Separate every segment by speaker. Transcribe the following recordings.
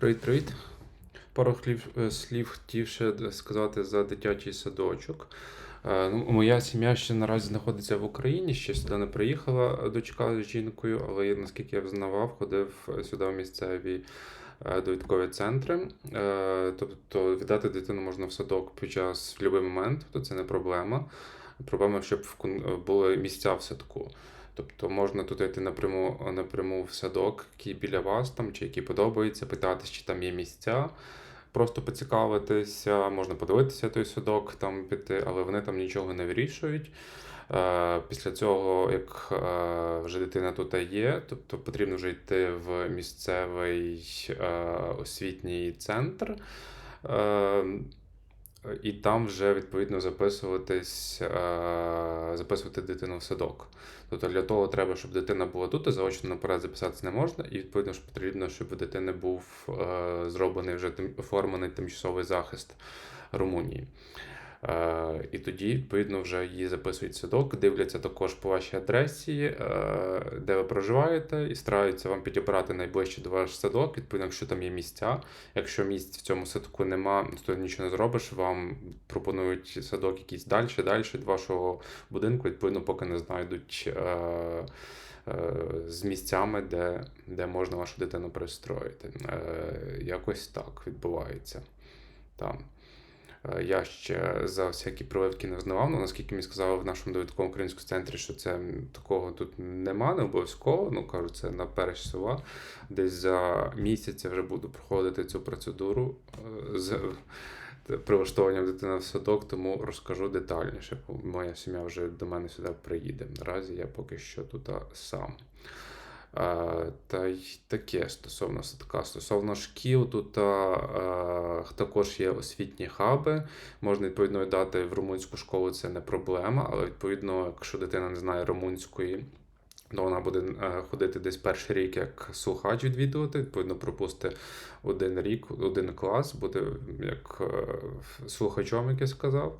Speaker 1: Привіт-привіт. Пару слів, е, слів хотів ще сказати за дитячий садочок. Е, Ну, моя сім'я ще наразі знаходиться в Україні, ще сюди не приїхала дочка з жінкою, але наскільки я взнавав, ходив сюди в місцеві е, довідкові центри. Е, Тобто віддати дитину можна в садок під час в будь-який момент, то це не проблема. Проблема, щоб були місця в садку. Тобто можна тут йти напряму, напряму в садок, який біля вас там, чи який подобається, питатись, чи там є місця. Просто поцікавитися, можна подивитися той садок, там піти, але вони там нічого не вирішують. Е, Після цього, як е, вже дитина тут є, тобто потрібно вже йти в місцевий е, освітній центр. І там вже відповідно записуватись, е, записувати дитину в садок. Тобто для того треба, щоб дитина була тут, і заочно наперед записатися не можна, і відповідно ж потрібно, щоб у дитини був е, зроблений вже оформлений тимчасовий захист Румунії. Е, і тоді, відповідно, вже її записують садок, дивляться також по вашій адресі, е, де ви проживаєте, і стараються вам підібрати найближчий до ваш садок, відповідно, якщо там є місця. Якщо місць в цьому садку нема, то нічого не зробиш. Вам пропонують садок якийсь далі, далі від вашого будинку, відповідно, поки не знайдуть. Е, з місцями, де, де можна вашу дитину пристроїти. Якось так відбувається. Там. Е, Я ще за всякі прививки не взнавав, але наскільки мені сказали в нашому довідковому українському центрі, що це такого тут нема, не обов'язково. Ну кажуть, це на перші села. Десь за місяць я вже буду проходити цю процедуру е, з прилаштуванням дитини в садок, тому розкажу детальніше. Моя сім'я вже до мене сюди приїде. Наразі я поки що тут сам. Е, Та й таке стосовно садка. Стосовно шкіл, тут а, е, також є освітні хаби. Можна відповідно дати в румунську школу, це не проблема, але відповідно, якщо дитина не знає румунської, то вона буде е, ходити десь перший рік як слухач відвідувати, відповідно, пропусти один рік, один клас, буде як е, слухачом, як я сказав.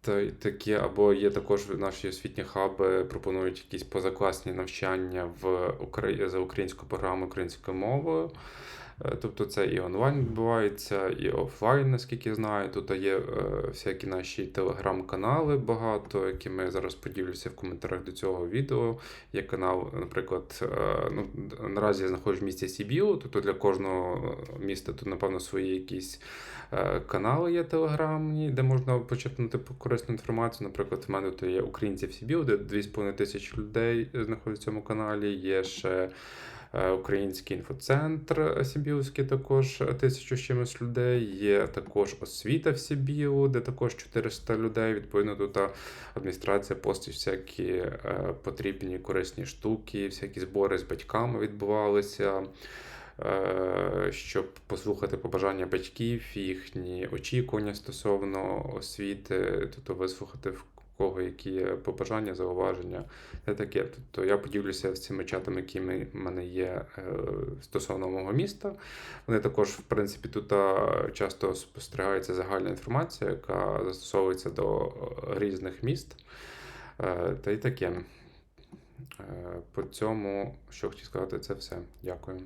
Speaker 1: Та таке, або є також наші освітні хаби, пропонують якісь позакласні навчання в Украї... за українську програму українською мовою. Е, Тобто це і онлайн відбувається, і офлайн, наскільки знаю. Тут є е, всякі наші телеграм-канали багато, які ми зараз поділюся в коментарях до цього відео. Є канал, наприклад, е, ну, наразі я знаходжусь в місті Сібіу, тобто для кожного міста тут, напевно, свої якісь канали є телеграмні, де можна почерпнути корисну інформацію. Наприклад, в мене тут є українці в Сібіу, де 2,5 тисячі людей знаходяться в цьому каналі. Є ще Український інфоцентр Сібіуський, також тисячу з чимось людей. Є також освіта в Сібіу, де також 400 людей. Відповідно, тут адміністрація постить всякі е, потрібні корисні штуки, всякі збори з батьками відбувалися. е, Щоб послухати побажання батьків, їхні очікування стосовно освіти, тобто вислухати в кого які побажання, зауваження, це таке. Тобто я поділюся з цими чатами, які в мене є е, стосовно мого міста. Вони також, в принципі, тут часто спостерігається загальна інформація, яка застосовується до е, різних міст. Е, Та й таке. По цьому, що хотів сказати, це все. Дякую.